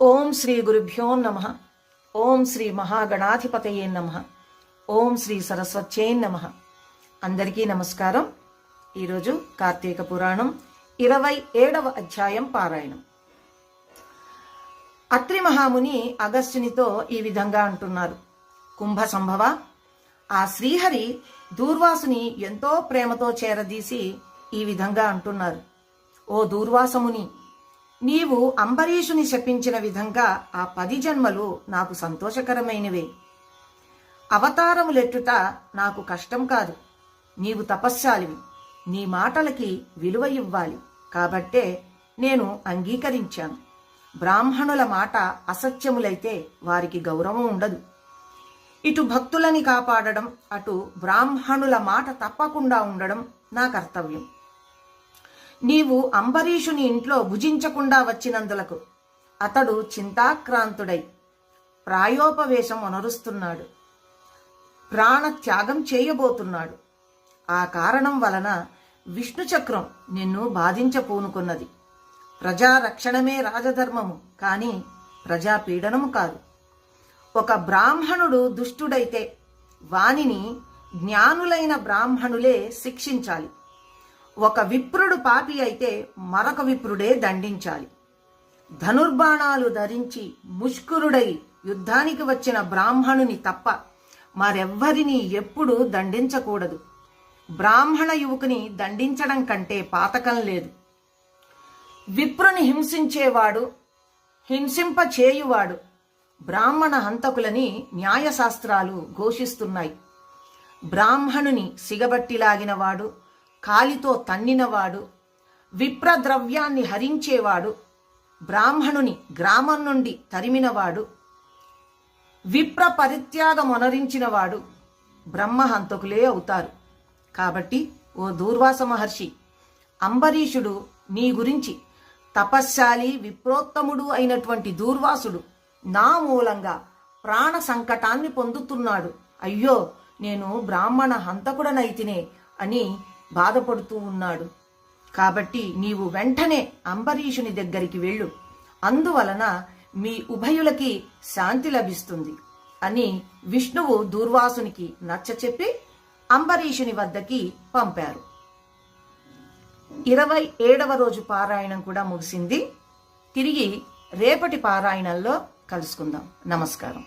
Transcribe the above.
ఓం శ్రీ గురుభ్యో నమ. ఓం శ్రీ మహాగణాధిపతయే నమ. ఓం శ్రీ సరస్వత్యే నమ. అందరికీ నమస్కారం. ఈరోజు కార్తీక పురాణం ఇరవై ఏడవ అధ్యాయం పారాయణం. అత్రి మహాముని అగస్త్యునితో ఈ విధంగా అంటున్నారు. కుంభ సంభవ ఆ శ్రీహరి దూర్వాసుని ఎంతో ప్రేమతో చేరదీసి ఈ విధంగా అంటున్నారు. ఓ దూర్వాసముని నీవు అంబరీషుని శపించిన విధంగా ఆ పది జన్మలు నాకు సంతోషకరమైనవే. అవతారములెట్టుట నాకు కష్టం కాదు. నీవు తపస్శాలివి. నీ మాటలకి విలువ ఇవ్వాలి. కాబట్టే నేను అంగీకరించాను. బ్రాహ్మణుల మాట అసత్యములైతే వారికి గౌరవం ఉండదు. ఇటు భక్తులని కాపాడడం అటు బ్రాహ్మణుల మాట తప్పకుండా ఉండడం నా కర్తవ్యం. నీవు అంబరీషుని ఇంట్లో భుజించకుండా వచ్చినందులకు. అతడు చింతాక్రాంతుడై ప్రాయోపవేశం అనరుస్తున్నాడు. ప్రాణత్యాగం చేయబోతున్నాడు. ఆ కారణం వలన విష్ణు చక్రం నిన్ను బాధించపూనుకున్నది. ప్రజారక్షణమే రాజధర్మము కానీ ప్రజాపీడనము కాదు. ఒక బ్రాహ్మణుడు దుష్టుడైతే వానిని జ్ఞానులైన బ్రాహ్మణులే శిక్షించాలి. ఒక విప్రుడు పాపి అయితే మరొక విప్రుడే దండించాలి. ధనుర్బాణాలు ధరించి ముష్కురుడై యుద్ధానికి వచ్చిన బ్రాహ్మణుని తప్ప మరెవ్వరిని ఎప్పుడు దండించకూడదు. బ్రాహ్మణ యువకుని దండించడం కంటే పాతకం లేదు. విప్రుని హింసించేవాడు హింసింప చేయువాడు బ్రాహ్మణ హంతకులని న్యాయశాస్త్రాలు ఘోషిస్తున్నాయి. బ్రాహ్మణుని సిగబట్టిలాగినవాడు కాలితో తన్నినవాడు విప్రద్రవ్యాన్ని హరించేవాడు బ్రాహ్మణుని గ్రామం నుండి తరిమినవాడు విప్ర పరిత్యాగమొనరించినవాడు బ్రహ్మహంతకులే అవుతారు. కాబట్టి ఓ దూర్వాస మహర్షి అంబరీషుడు నీ గురించి తపశ్శాలి విప్రోత్తముడు అయినటువంటి దూర్వాసుడు నా మూలంగా ప్రాణ సంకటాన్ని పొందుతున్నాడు. అయ్యో నేను బ్రాహ్మణ హంతకుడనైతినే అని బాధపడుతూ ఉన్నాడు. కాబట్టి నీవు వెంటనే అంబరీషుని దగ్గరికి వెళ్ళు. అందువలన మీ ఉభయులకి శాంతి లభిస్తుంది అని విష్ణువు దూర్వాసునికి నచ్చచెప్పి అంబరీషుని వద్దకి పంపారు. ఇరవై ఏడవ రోజు పారాయణం కూడా ముగిసింది. తిరిగి రేపటి పారాయణంలో కలుసుకుందాం. నమస్కారం.